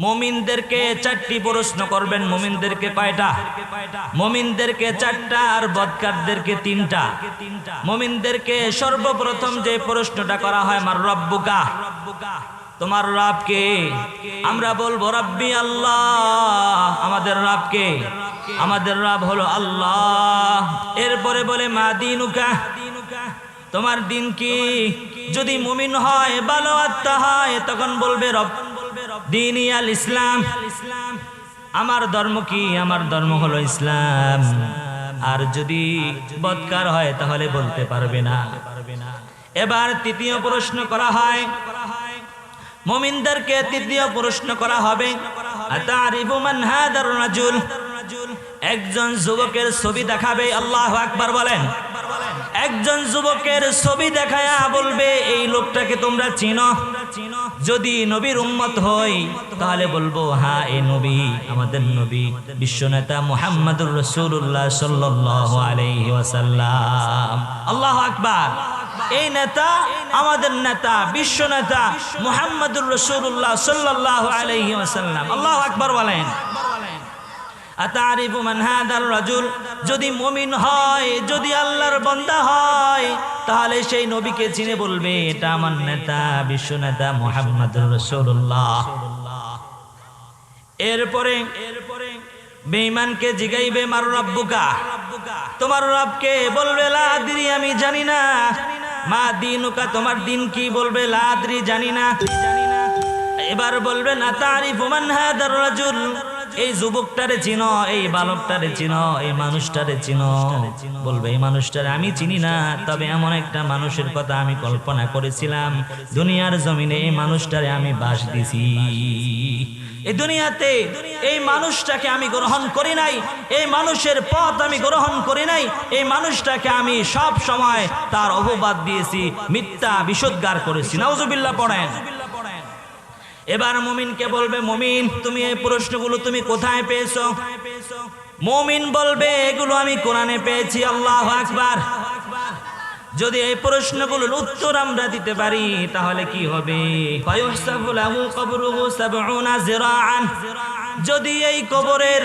মমিনদেরকে চারটি প্রশ্ন করবেন, মমিনদেরকে কয়টা? মমিনদেরকে চারটা আর বদকারদেরকে তিনটা। মমিনদেরকে সর্বপ্রথম যে প্রশ্নটা করা হয় আমার রব্বুকা। তোমার রবকে আমরা বলব, রব্বি আল্লাহ। আমাদের রবকে আমাদের রব হলো আল্লাহ। এরপরে বলে, মা দিনুকা। তোমার দিন কি? যদি মুমিন হয় ভালো আত্মা হয়, তখন বলবে রব। দিন আল ইসলাম। আমার ধর্ম কি? আমার ধর্ম হলো ইসলাম। আর যদি বৎকার হয়, তাহলে বলতে পারবে না। এবার তৃতীয় প্রশ্ন করা হয়, মুমিনদেরকে তৃতীয় প্রশ্ন করা হবে একজন যুবকের ছবি দেখাবে, আল্লাহ আকবার বলেন। একজন যুবকের ছবি দেখায়া বলবে, এই লোকটাকে তোমরা চিনো। যদি নবীর উম্মত হই, তাহলে বলব হ্যাঁ এই নবী, আমাদের নবী, বিশ্বনেতা মুহাম্মদুর রসুল্লাহ সাল্লাল্লাহু আলাইহি ওয়াসাল্লাম। আল্লাহ আকবার। এই নেতা, আমাদের নেতা বিশ্ব নেতা মুহাম্মদুর রসুল্লাহ সাল্লাল্লাহু আলাইহি ওয়াসাল্লাম। আল্লাহ আকবার বলেন আতারিফু মান হাদার রাজুল যদি মুমিন হয়, যদি আল্লাহর বান্দা হয়, তাহলে সেই নবীকে চিনে বলবে, এটা আমার নেতা, বিশ্ব নেতা মুহাম্মদুর রাসূলুল্লাহ। এরপরে এরপরে বেঈমানকে জিগাইবে, মার রব্বুকা। তোমার রবকে? বলবে লাদ্রি আমি জানি না। মা দিনুকা, তোমার দিন কি? বলবে লাদ্রি জানি না। এবার বলবে না তারিফু মান হাদার রাজুল। এই যুবকটারে চিন, এই বালকটারে চিনো, এই মানুষটারে চিনো। বলবে, এই মানুষটারে আমি চিনি না, তবে এমন একটা মানুষের কথা আমি কল্পনা করেছিলাম। দুনিয়ার জমিনে এই মানুষটারে আমি বাস দিছি। এই দুনিয়াতে এই মানুষটাকে আমি গ্রহণ করি নাই, এই মানুষের পথ আমি গ্রহণ করি নাই, এই মানুষটাকে আমি সব সময় তার অপবাদ দিয়েছি, মিথ্যা বিশুদ্গার করেছি। নাউজুবিল্লাহ পড়েন। এবার মুমিনকে বলবে, মুমিন, তুমি এই প্রশ্নগুলো তুমি কোথায় পেয়েছ? মুমিন বলবে, এগুলো আমি কোরআনে পেয়েছি, আল্লাহ আকবার। যদি এই প্রশ্নগুলোর উত্তর আমরা দিতে পারি, তাহলে কি হবে? যদি এই কবরের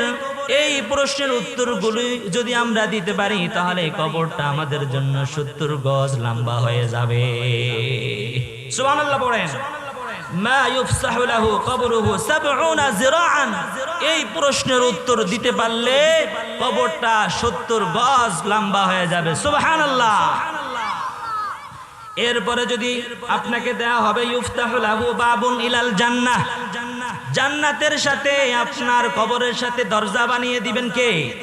এই প্রশ্নের উত্তরগুলি যদি আমরা দিতে পারি, তাহলে এই কবরটা আমাদের জন্য সত্তর গজ লম্বা হয়ে যাবে। সুবহানাল্লাহ, পড়েন। এই প্রশ্নের উত্তর দিতে পারলে কবরটা সত্তর গজ লম্বা হয়ে যাবে। সুবহানাল্লাহ। এরপরে যদি আপনাকে দেওয়া হবে ইউফতাহুল আবু বাবুন ইলাল জান্নাহ। জান্নাতের সাথে আপনার কবরের সাথে দরজা বানিয়ে দিবেন কে?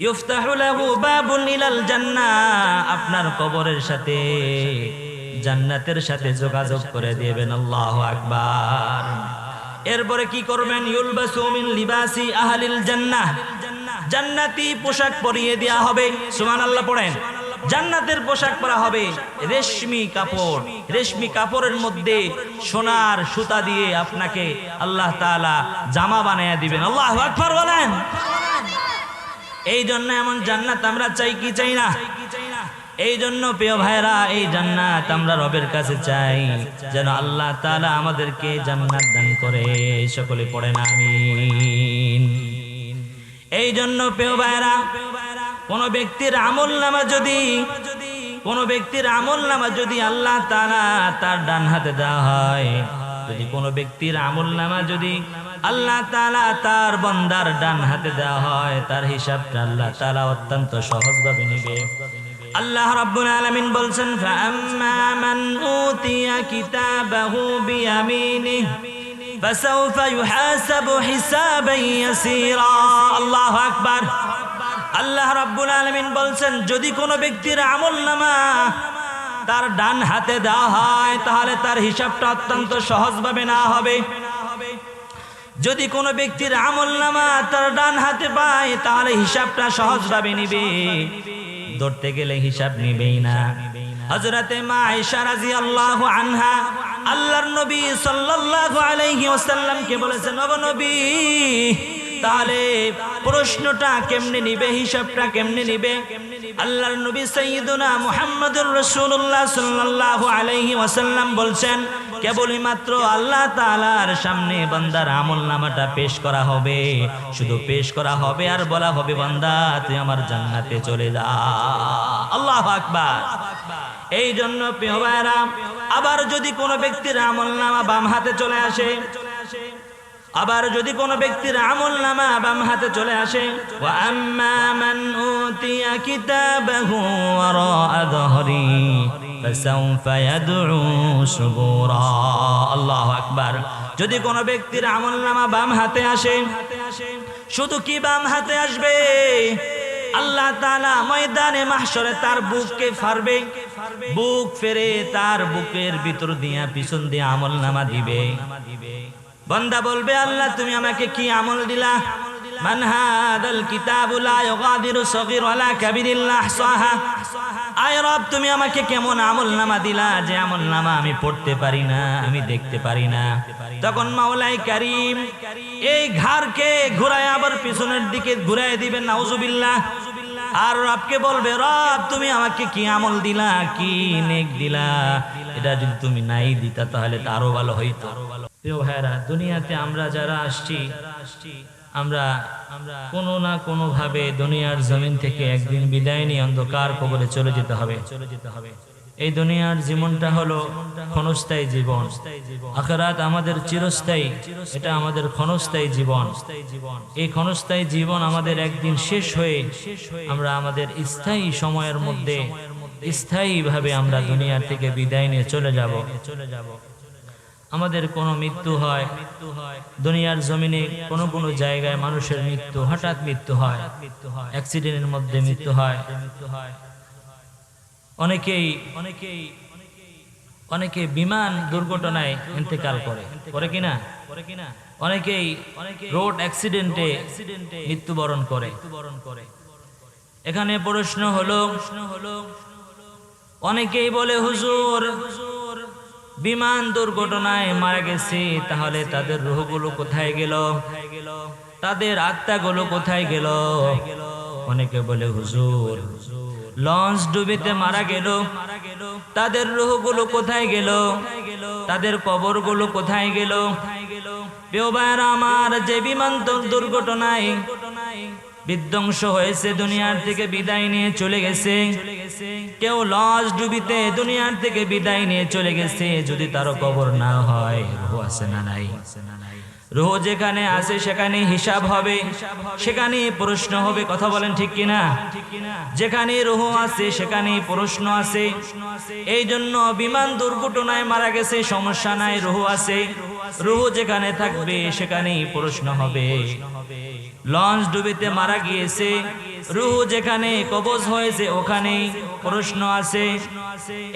ইউফতাহুল আবু বাবুন ইলাল জান্নাহ। আপনার কবরের সাথে। জান্নাতের সাথে যোগাযোগ করে দিবেন। আল্লাহ আকবার। এরপরে কি করবেন? লিবাসি জান্নাতি পোশাক পরিয়ে দেওয়া হবে। সুবহানাল্লাহ পড়েন। জান্নাতের পোশাক পরা হবে রেশমি কাপড়। রেশমি কাপড়ের মধ্যে সোনার সুতা দিয়ে আপনাকে আল্লাহ তাআলা জামা বানায়া দিবেন। আল্লাহ আকবার বলেন। এই জন্য এমন জান্নাত আমরা চাই কি চাই না? এই জন্য প্রিয় ভাইরা এই জান্নাত আমরা রবের কাছে চাই। যেন আল্লাহ তাআলা আমাদেরকে জান্নাত দান করে। সকলে পড়েন, আমিন। এই জন্য প্রিয় ভাইরা কোন ব্যক্তির আমল নামা যদি, কোন ব্যক্তির আমল নামা যদি আল্লাহ তাআলা তার ডান হাতে দেওয়া হয়, যদি কোন ব্যক্তির আমল নামা যদি আল্লাহ তাআলা তার বন্দার ডান হাতে দেওয়া হয়, তার হিসাবটা আল্লাহ তাআলা অত্যন্ত সহজভাবে নেবে। আল্লাহ রাব্বুল আলামিন বলছেন ফাআম্মা মান উতিয়া কিতাবাহু বিয়ামিনিহি فسوف يحاسب حسابا يسيرا الله আকবার আল্লাহ রাব্বুল আলামিন বলছেন যদি কোনো ব্যক্তির আমল নামা তার ডান হাতে দেওয়া হয় তাহলে তার হিসাবটা অত্যন্ত সহজভাবে না হবে যদি কোনো ব্যক্তির আমল নামা তার ডান হাতে পায় তাহলে হিসাবটা সহজভাবে নিবে ধরতে গেলে হিসাব নেবেই না। হজরতে মা আয়েশা আনহা আল্লাহর নবী সাল্লাল্লাহু আলাইহি ওয়াসাল্লামকে বলেছেন নবনবী নবী, তাহলে প্রশ্নটা কেমনে নিবে, হিসাবটা কেমনে নিবে? আল্লাহর নবী সাইয়্যিদুনা মুহাম্মদুর রাসূলুল্লাহ সাল্লাল্লাহু আলাইহি ওয়াসাল্লাম বলছেন কেবলই মাত্র আল্লাহ তাআলার সামনে বান্দার আমল নামাটা পেশ করা হবে। শুধু পেশ করা হবে আর বলা হবে, বান্দা, তুই আমার জান্নাতে চলে যা। আল্লাহু আকবার। এই জন্য ভাইরা আবার যদি কোনো ব্যক্তির আমল নামা বাম হাতে চলে আসে আবার যদি কোনো ব্যক্তির আমল নামা বাম হাতে চলে আসে আল্লাহু আকবার। যদি কোনো ব্যক্তির আমল নামা বাম হাতে আসে, শুধু কি বাম হাতে আসবে? আল্লাহ তালা ময়দানে, মাহশরে তার বুককে ফারবে বুক ফেরে তার বুকের ভিতর দিয়া, পিছন দিয়ে আমল নামা দিবে। বান্দা বলবে, আল্লাহ, তুমি আমাকে কি আমল দিলা? মান হাদাল কিতাবু লা আয় রব, তুমি আমাকে কেমন আমল নামা দিলা যে আমল নামা আমি পড়তে পারি না, আমি দেখতে পারি না। তখন মাওলাই কারিম এই ঘাড়কে ঘুরায় আবার পিছনের দিকে ঘুরায় দিবেন, নাউজুবিল্লাহ। আর রবকে বলবে, রব, তুমি আমাকে কি আমল দিলা, কি নেক দিলা? এটা যদি তুমি নাই দিতা, তাহলে তো আরও ভালো হইতো। প্রিয় ভাইরা দুনিয়াতে আমরা যারা আসছি, আমরা আমরা কোনো না কোনো ভাবে দুনিয়ার জমিন থেকে একদিন বিদায় নিয়ে অন্ধকার কবরে চলে যেতে হবে। চলে যেতে হবে এই দুনিয়ার জীবনটা হলো ক্ষণস্থায়ী জীবন। আখরাত আমাদের চিরস্থায়ী, এটা আমাদের ক্ষণস্থায়ী জীবন। এই ক্ষণস্থায়ী জীবন আমাদের একদিন শেষ হয়ে আমরা আমাদের স্থায়ী সময়ের মধ্যে স্থায়ী ভাবে আমরা দুনিয়ার থেকে বিদায় নিয়ে চলে যাব চলে যাব। আমাদের কোনো মৃত্যু হয়। মৃত্যু হয় দুনিয়ার জমিনে কোনো কোনো জায়গায় মানুষের মৃত্যু, হঠাৎ মৃত্যু হয়। মৃত্যু হয় অ্যাক্সিডেন্টের মধ্যে মৃত্যু হয়। মৃত্যু হয় অনেকেই অনেকেই অনেকে বিমান দুর্ঘটনায় ইন্তেকাল করে। করে কিনা করে কিনা অনেকেই অনেকে রোড অ্যাক্সিডেন্টে অ্যাক্সিডেন্টে মৃত্যুবরণ করে। মৃত্যুবরণ করে এখানে প্রশ্ন হলো প্রশ্ন হলো অনেকেই বলে হুজুর হুজুর বিমান দুর্ঘটনায় মারা গেছে, তাহলে তাদের রুহগুলো কোথায় গেল? তাদের আত্মাগুলো কোথায় গেল? অনেকে বলে, হুজুর, লঞ্চ ডুবিতে মারা গেল। তাদের রুহগুলো কোথায় গেল? তাদের কবরগুলো কোথায় গেল? আমার যে বিমান দুর্ঘটনায় বিধ্বংস হয়েছে, দুনিয়ার থেকে বিদায় নিয়ে চলে গেছে। কেউ লঞ্চ ডুবিতে দুনিয়ার থেকে বিদায় নিয়ে চলে গেছে, যদি তার কবর না হয়, রুহ আছে না নাই? রুহ যেখানে আছে সেখানে হিসাব হবে। সেখানে প্রশ্ন হবে, কথা বলেন ঠিক কিনা? যেখানে রুহ আছে সেখানে প্রশ্ন আছে। এই জন্য বিমান দুর্ঘটনায় মারা গেছে, সমস্যা নাই, রুহ আছে। রুহ যেখানে থাকবে, সেখানেই প্রশ্ন হবে। লঞ্চ ডুবিতে মারা গিয়েছে। রুহ যেখানে, কবজ হয়েছে ওখানেই। প্রশ্ন আছে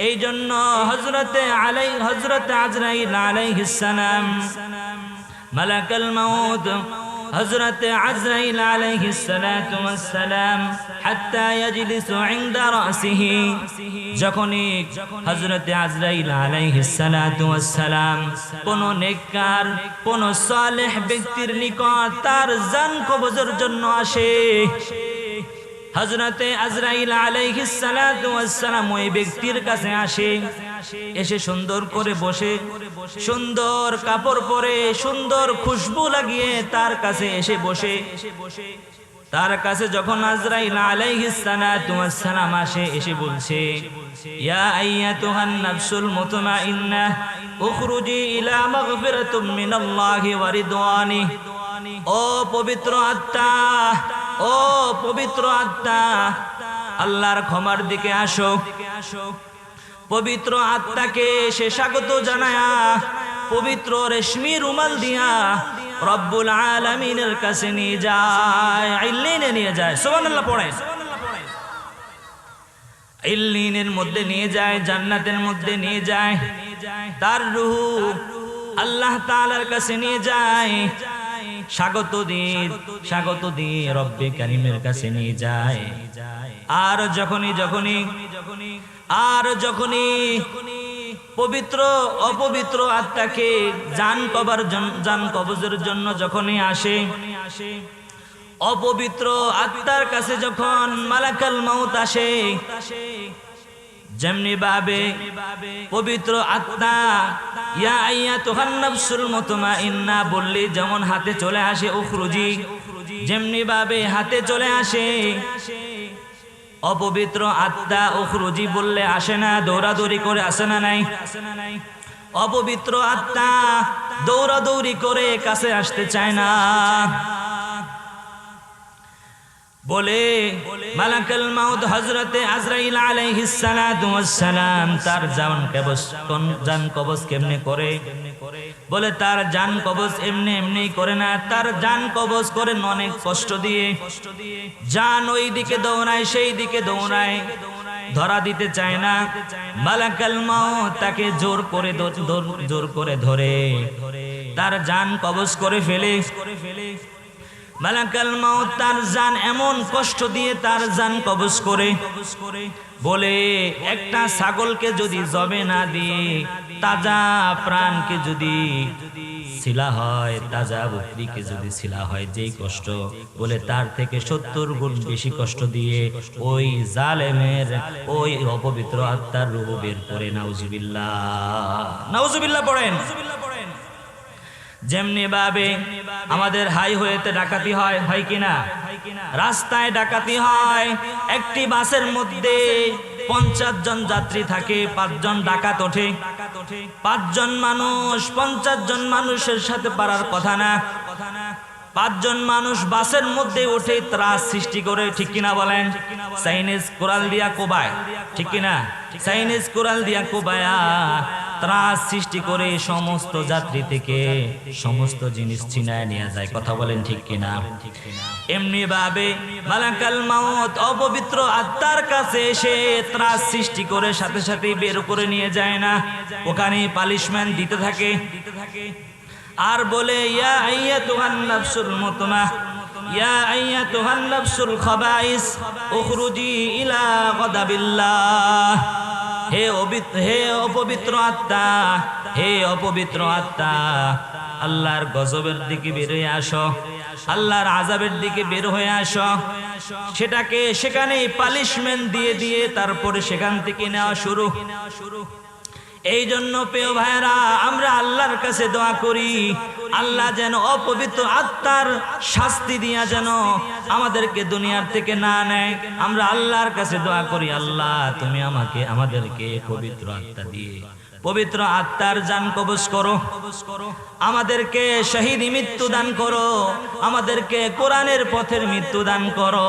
এই জন্য হজরতে আলাই হজরতে আজরাইল আলাইহিস সালাম, মালাকাল মাউত হজরত আজরাইল আলাইহিস সালাতু ওয়াস হাত্তা ইয়াজলিসু ইনদা রাসিহি, যখনই হজরত আজরাইল আলাইহিস সালাতু ওয়াস কোন নেককার, কোন সালেহ ব্যক্তির নিকট তার জান কবজের জন্য আসে। হজরতে আজরাইল আলাইহিস সালাতু ওয়াস সালাম ওই ব্যক্তির কাছে আসে, এসে সুন্দর করে বসে সুন্দর কাপড় পরে সুন্দর খুশবু লাগিয়ে তার কাছে এসে বসে। তার কাছে যখন আজরাইল আলাইহিস সালাতু ওয়াস সালাম আসে, এসে বলছে, ইয়া আইয়াতুহান নাফসুল মুতমাইন্নাহ উখরুজি ইলা মাগফিরাতুম মিনাল্লাহি ওয়া রিদওয়ানিহি ও পবিত্র আত্মা, ও পবিত্র আত্মা, আল্লাহর ক্ষমার দিকে আসো। পবিত্র আত্মাকে সে স্বাগত জানায়া, পবিত্র রেশমি রুমাল দিয়া রব্বুল আলামিনের কাছে নিয়ে যায়। ইল্লিনে নিয়ে যায়, সুবহানাল্লাহ পড়ে। ইল্লিনের মধ্যে নিয়ে যায়, জান্নাতের মধ্যে নিয়ে যায়। তার রুহু আল্লাহ তাআলার কাছে নিয়ে যায়। স্বাগত দিয়ে স্বাগত দিয়ে রব্বে কারিমের কাছে নিয়ে যায়। আর যখনই যখনই যখনই আর যখনই পবিত্র, অপবিত্র আত্মাকে জান কবার জন- কবজের জন্য যখনই আসে, অপবিত্র আত্মার কাছে যখন মালাকাল মাউত আসে, যেমনি ভাবে পবিত্র আত্মা, ইয়া আইয়া তোহান নফসুল মুতমাইন্না বললি যেমন হাতে চলে আসে উখরুজি, যেমনি ভাবে হাতে চলে আসে অপবিত্র আত্মা উখরুজি বললে, আসে না, দৌড়াদৌড়ি করে আসে না নাই? অপবিত্র আত্মা দৌড়াদৌড়ি করে কাছে আসতে চায় না। বলে, মালাকাল মাউত হযরতে আজরাইল আলাইহিস সালাতু ওয়াস সালাম তার জান কবজ জান কবজ কেমনে করে? বলে, তার জান কবজ এমনি এমনি করে না, তার জান কবজ করেন অনেক কষ্ট দিয়ে। জান ওই দিকে দৌড়ায় সেই দিকে দৌড়ায়, ধরা দিতে চায় না। মালাকাল মাউত তাকে জোর করে জোর করে ধরে। তার জান কবজ করে ফেলে করে ফেলে। মালাকাল মাউত তার জান এমন কষ্ট দিয়ে তার জান কবজ করে। বলে, একটা ছাগলকে যদি জবে না দিয়ে তাজা প্রাণকে যদি শিলা হয়, তাজা বকরিকে যদি শিলা হয়, যেই কষ্ট। বলে, তার থেকে সত্তর গুণ বেশি কষ্ট দিয়ে ওই জালেমের, ওই অপবিত্র আত্মার রূপ বের করে, নাউজুবিল্লাহ। নাউজুবিল্লাহ পড়েন। যেমনি ভাবে আমাদের হাইওয়েতে ডাকাতি হয় হয় কিনা? রাস্তায় ডাকাতি হয়, একটি বাসের মধ্যে পঞ্চাশ জন যাত্রী থাকে, পাঁচজন ডাকাত ওঠে। পাঁচজন মানুষ, পঞ্চাশ জন মানুষের সাথে পারার কথা না। পাঁচজন মানুষ বাসের মধ্যে উঠে ত্রাস সৃষ্টি করে, ঠিক কিনা বলেন? চাইনিজ কোরাল দিয়া কোবায়, ঠিক কিনা? চাইনিজ কোরাল দিয়া কোবায়া ত্রাস সৃষ্টি করে সমস্ত যাত্রী থেকে সমস্ত জিনিস ছিনায় নিয়ে যায়। কথা বলেন ঠিক কিনা? এমনি ভাবে মালাকাল মাউত অপবিত্র আত্মার কাছে এসে ত্রাস সৃষ্টি করে সাথে সাথে বের করে নিয়ে যায় না। ওখানে পালিশমেন্ট দিতে থাকে। আর বলে, ইয়া আইয়া আইয়াতুহান নাফসুল মুতমা, ইয়া আইয়াতুহান নাফসুল খবাইস, উখরুজি ইলা গাদাবিল্লাহ। হে হে অপবিত্র আত্মা, হে অপবিত্র আত্মা, আল্লাহর গজবের দিকে বের হয়ে আসো, আল্লাহর আজাবের দিকে বের হয়ে আসো। সেটাকে সেখানে পালিশমেন্ট দিয়ে দিয়ে তারপরে সেখান থেকে নেওয়া শুরু নেওয়া শুরু। এই জন্য পেও ভাইরা আমরা আল্লাহর কাছে দোয়া করি। আল্লাহ যেন অপবিত্র আত্মার শাস্তি দিয়া যেন আমাদেরকে দুনিয়ার থেকে না নেয়। আমরা আল্লাহর কাছে দোয়া করি, আল্লাহ, তুমি আমাকে, আমাদেরকে পবিত্র আত্মা দিয়ে। পবিত্র আত্মার জান কবজ করো। আমাদেরকে শহীদ মৃত্যু দান করো। আমাদেরকে কোরআনের পথের মৃত্যু দান করো।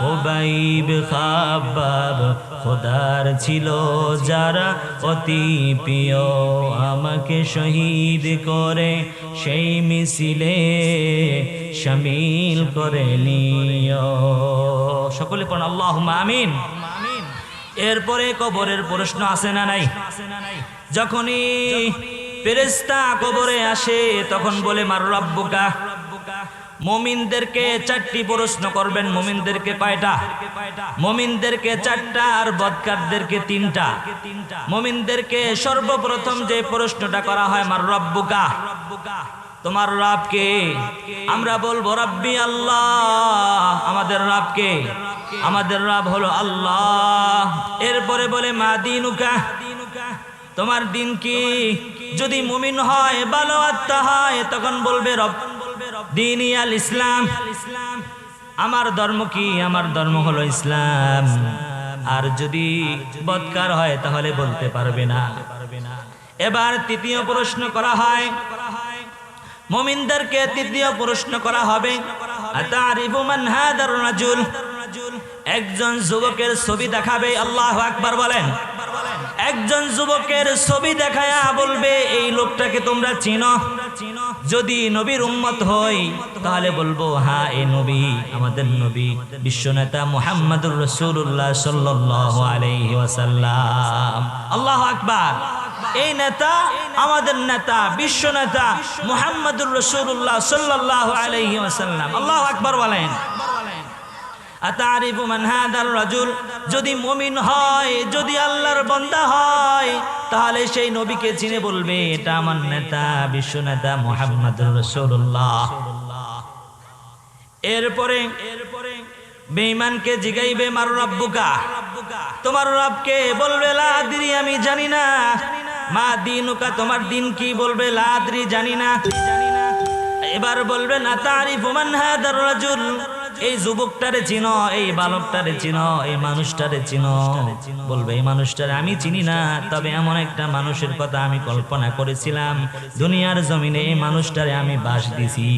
হোবাইব খাবাব খোদার ছিল যারা অতি প্রিয়। আমাকে শহীদ করে সেই মিছিলে শামিল করে নিও। সকলে পড়ুন আল্লাহ আমিন। এরপরে কবরের প্রশ্ন আসে না নাই? যখনই ফেরেস্তা কবরে আসে, তখন বলে, মার রব্বুকা। মমিনদেরকে চারটি প্রশ্ন করবেন, মমিনদেরকে কয়টা? মমিনদেরকে চারটা আর বদকারদেরকে তিনটা। মমিনদেরকে সর্বপ্রথম যে প্রশ্নটা করা হয়, মার রব্বুকা। তোমার রবকে আমরা বলব, রব্বি আল্লাহ। আমাদের রবকে আমাদের রাব হলো আল্লাহ। এরপরে বলে, মা দিনুকা? তোমার দিন কি? যদি মুমিন হয়, ভালো আত্মা হয়, তখন বলবে, রব দিন ইসলাম। আমার ধর্ম কি? আমার ধর্ম হলো ইসলাম। আর যদি বৎকার হয়, তাহলে বলতে পারবে না। এবার তৃতীয় প্রশ্ন করা হয়, মোমিনদেরকে তৃতীয় প্রশ্ন করা হবে আতারিফু মান হাদার রাজুল? একজন যুবকের ছবি দেখাবে, আল্লাহ আকবার বলেন। একজন যুবকের ছবি দেখায়া বলবে, এই লোকটাকে তোমরা চিনো। যদি নবীর উম্মত হই, তাহলে বলব হ্যাঁ এই নবী, আমাদের নবী, বিশ্বনেতা মুহাম্মদুর রসুল্লাহ সাল্লাহ আলাইহি আল্লাহ আকবার। এই নেতা, আমাদের নেতা বিশ্ব নেতা মুহাম্মদুর রসুল্লাহ সাল্লাহ আলাইহি আল্লাহ আকবার বলেন। আতারিফু মান হাদার রাজুল? যদি মুমিন হয়, যদি আল্লাহর বান্দা হয়, তাহলে সেই নবীকে চিনে বলবে, এটা আমার নেতা, বিশ্ব নেতা মুহাম্মদুর রাসূলুল্লাহ। এরপরে এরপরে বেঈমানকে জিগাইবে, মার রব্বুকা? তোমার রবকে বলবে লাদ্রি আমি জানি না। মা দিনুকা, তোমার দিন কি বলবে লাদ্রি জানি না। এবার বলবে না তারিফ মান হাদার রাজুল? এই যুবকটারে চিনো, এই বালকটারে চিনো, এই মানুষটারে চিনো। বলবে, এই মানুষটারে আমি চিনি না, তবে এমন একটা মানুষের কথা আমি কল্পনা করেছিলাম। দুনিয়ার জমিনে এই মানুষটারে আমি বাস দিছি।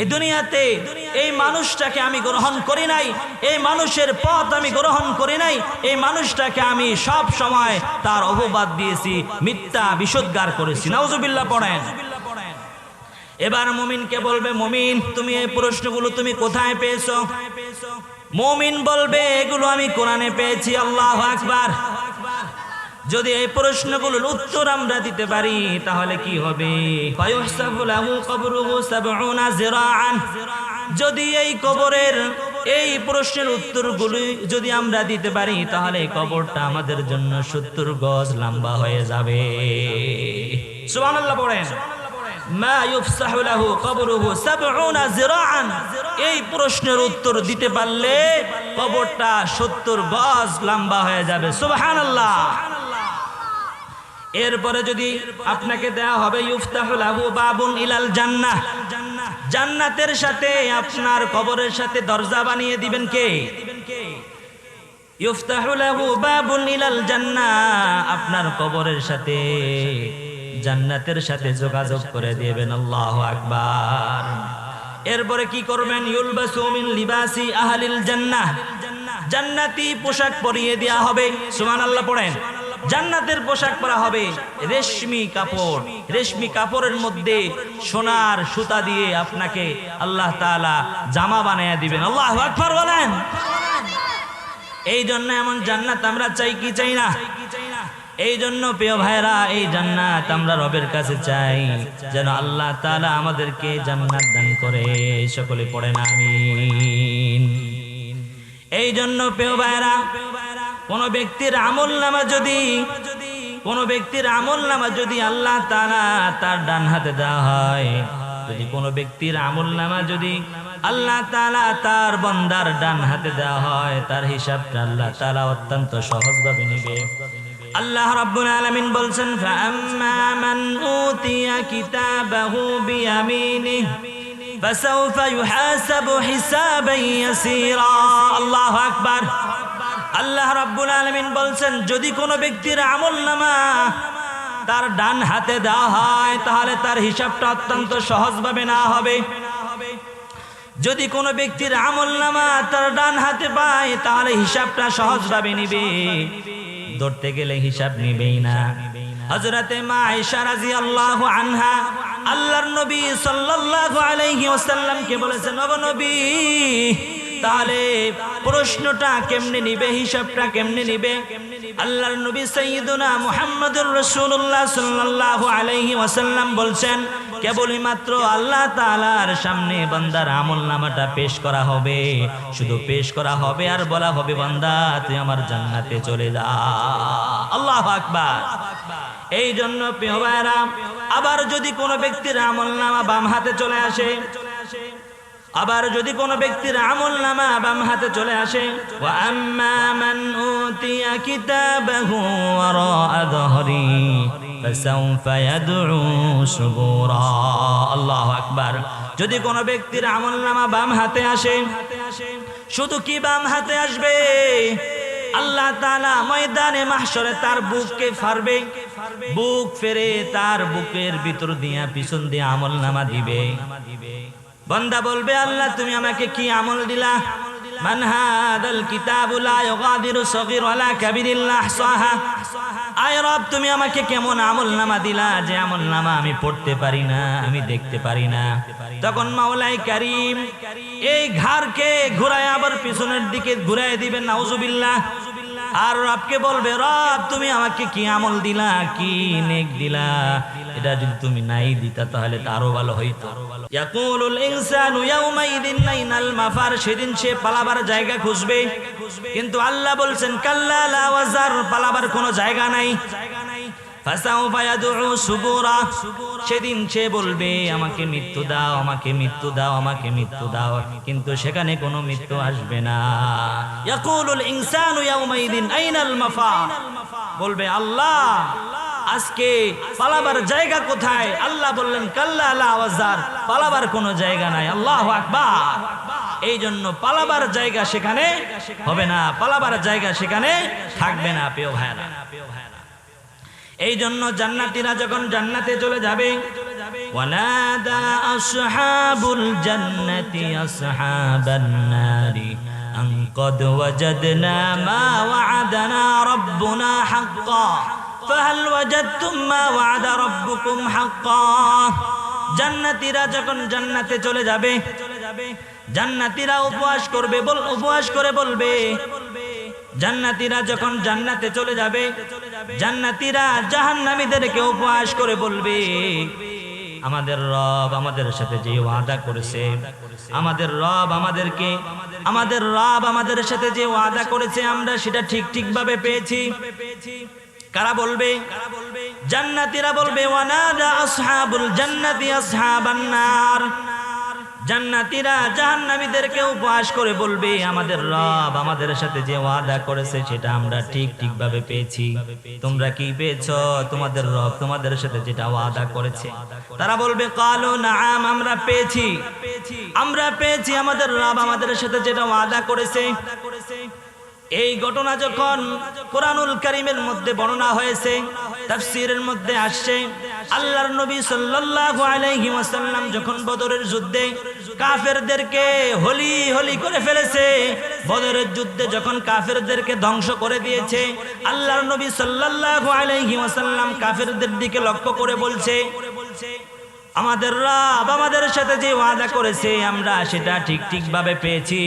এই দুনিয়াতে এই মানুষটাকে আমি গ্রহণ করি নাই, এই মানুষের পথ আমি গ্রহণ করি নাই, এই মানুষটাকে আমি সব সময় তার অপবাদ দিয়েছি, মিথ্যা বিশুদ্গার করেছি। নাউজুবিল্লাহ পড়েন। এবার মুমিনকে বলবে, মমিন, তুমি এই প্রশ্নগুলো তুমি কোথায় পেয়েছ? মমিন বলবে, এগুলো আমি কোরআনে পেয়েছি, আল্লাহ আকবার। যদি এই প্রশ্নগুলোর উত্তর আমরা দিতে পারি, তাহলে কি হবে? যদি এই কবরের এই প্রশ্নের উত্তরগুলি যদি আমরা দিতে পারি, তাহলে এই কবরটা আমাদের জন্য সত্তর গজ লম্বা হয়ে যাবে। সুবহানাল্লাহ পড়েন। এই প্রশ্নের উত্তর দিতে পারলে কবরটা সত্তর গজ লম্বা হয়ে যাবে। সুবহানাল্লাহ। এরপরে যদি আপনাকে দেয়া হবে ইউফতাহুল আবু বাবুন ইলাল জান্নাহ। জান্নাতের সাথে আপনার কবরের সাথে দরজা বানিয়ে দিবেন কে? ইউফতাহুল আবু বাবুন ইলাল জান্নাহ। আপনার কবরের সাথে। জান্নাতের সাথে যোগাযোগ করে দিবেন আল্লাহু আকবার। এরপরে কি করবেন? ইউলবাসু মিন লিবাসি আহলিল জান্নাহ। জান্নাতি পোশাক পরিয়ে দেয়া হবে। সুবহানাল্লাহ পড়েন। জান্নাতের পোশাক পরা হবে রেশমি কাপড়। রেশমি কাপড়ের মধ্যে সোনার সুতা দিয়ে আপনাকে আল্লাহ তাআলা জামা বানায়া দিবেন। আল্লাহ আকবার বলেন। এই জন্য এমন জান্নাত আমরা চাই কি চাই না? এই জন্য প্রিয় ভাইরা এই জান্নাত আমরা রবের কাছে চাই। যেন আল্লাহ তাআলা আমাদেরকে জান্নাত দান করে। সকলে পড়েন আমিন। এই জন্য প্রিয় ভাইরা কোন ব্যক্তির আমল নামা যদি, কোন ব্যক্তির আমল নামা যদি আল্লাহ তাআলা তার ডান হাতে দেওয়া হয়, যদি কোন ব্যক্তির আমল নামা যদি আল্লাহ তাআলা তার বন্দার ডান হাতে দেওয়া হয়, তার হিসাবটা আল্লাহ তাআলা অত্যন্ত সহজভাবে নিবে। আল্লাহ রাব্বুল আলামিন বলছেন ফাআম্মা মান উতিয়া কিতাবাহু বিয়ামিনিহি فسوف يحاسب حسابا يسيرا الله আকবার আল্লাহ রাব্বুল আলামিন বলছেন যদি কোনো ব্যক্তির আমল নামা তার ডান হাতে দেওয়া হয় তাহলে তার হিসাবটা অত্যন্ত সহজভাবে না হবে যদি কোনো ব্যক্তির আমল নামা তার ডান হাতে পায় তাহলে হিসাবটা সহজভাবে নিবে ধরতে গেলে হিসাব নিবেই না। হজরতে মা আয়েশা রাদিয়াল্লাহু আনহা আল্লাহর নবী সাল্লাল্লাহু আলাইহি ওয়াসাল্লামকে বলেছেন নব তাহলে প্রশ্নটা কেমনে নিবে, হিসাবটা কেমনে নিবে? আল্লাহর নবী সাইয়্যিদুনা মুহাম্মদুর রাসূলুল্লাহ সাল্লাল্লাহু আলাইহি ওয়াসাল্লাম বলছেন কেবলই মাত্র আল্লাহ তাআলার সামনে বান্দার আমল নামাটা পেশ করা হবে। শুধু পেশ করা হবে আর বলা হবে, বান্দা, তুই আমার জান্নাতে চলে যা। আল্লাহু আকবার। এই জন্য প্রিয় আবার যদি কোনো ব্যক্তির আমল নামা বাম হাতে চলে আসে আবার যদি কোনো ব্যক্তির আমল নামা বাম হাতে চলে আসে যদি কোনো ব্যক্তির আমল নামা বাম হাতে আসে, শুধু কি বাম হাতে আসবে? আল্লাহ তাআলা ময়দানে মাহশরে তার বুককে ফারবে, বুক ফেরে তার বুকের ভিতর দিয়া পিছন দিয়ে আমল নামা দিবে। বান্দা বলবে, আল্লাহ, তুমি আমাকে কি আমল দিলা? আয় রব, তুমি আমাকে কেমন দিলা যে আমল নামা আমি পড়তে পারি না, আমি দেখতে পারি না? তখন মাওলাই কারিম এই ঘাড়কে ঘুরায় আবার পিছনের দিকে ঘুরায় দিবেন নাউজুবিল্লাহ। আর রবকে বলবে, রব, তুমি আমাকে কি আমল দিলা, কি নেক দিলা? এটা যদি তুমি নাই দিতা, তাহলে তো আরও ভালো হইতো। সেদিন সে পালাবার জায়গা খুঁজবে। কিন্তু আল্লাহ বলছেন, কাল্লা পালাবার কোনো জায়গা নাই। সেদিন সে বলবে, আমাকে মৃত্যু দাও, আমাকে মৃত্যু দাও, আমাকে মৃত্যু দাও। কিন্তু সেখানে কোনো মৃত্যু আসবে না। বলবে, আল্লাহ আজকে পালাবার জায়গা কোথায় আল্লাহ বললেন কাল্লা আলা আওয়াজার পালাবার কোনো জায়গা নাই আল্লাহ আকবার এই জন্য পালাবার জায়গা সেখানে হবে না পালাবার জায়গা সেখানে থাকবে না প্রিয় ভাইরা এই জন্য জান্নাতীরা যখন জান্নাতে চলে যাবে ওয়ানাদা আসহাবুল জান্নাতি আসহাবান নারি আন قد وجدنا ما وعدنا ربنا حقا فهل وجدتم ما وعد ربكم حقا জান্নাতীরা যখন জান্নাতে চলে যাবে জান্নাতীরা উপবাস করবে বল উপবাস করে বলবে জান্নাতীরা যখন জান্নাতে চলে যাবে জান্নাতীরা জাহান্নামীদেরকে উপহাস করে বলবে আমাদের রব আমাদের সাথে যে ওয়াদা করেছে আমাদের রব আমাদেরকে আমাদের রব আমাদের সাথে যে ওয়াদা করেছে আমরা সেটা ঠিক ঠিক ভাবে পেয়েছি কারা বলবে? জান্নাতীরা বলবে উপহাস করে বলবে, আমাদের রব আমাদের সাথে যে ওয়াদা করেছে সেটা আমরা ঠিক পেয়েছি। তোমরা কি পেয়েছ? তোমাদের রব তোমাদের সাথে যেটা ওয়াদা করেছে। তারা বলবে, কালো নাম আমরা পেয়েছি। আমরা পেয়েছি, আমাদের রব আমাদের সাথে যেটা ওয়াদা করেছে। এই ঘটনা যখন কোরআনুল কারিমের মধ্যে বর্ণনা হয়েছে, তাফসীরের মধ্যে আসছে, আল্লাহর নবী সাল্লাল্লাহু আলাইহি ওয়াসাল্লাম যখন বদরের যুদ্ধে কাফেরদেরকে হলি হলি করে ফেলেছে, বদরের যুদ্ধে যখন কাফেরদেরকে ধ্বংস করে দিয়েছে, আল্লাহর নবী সাল্লাল্লাহু আলাইহি ওয়াসাল্লাম কাফেরদের দিকে লক্ষ্য করে বলছে, আমাদের রব আমাদের সাথে যে ওয়াদা করেছে, আমরা সেটা ঠিক ঠিক ভাবে পেয়েছি।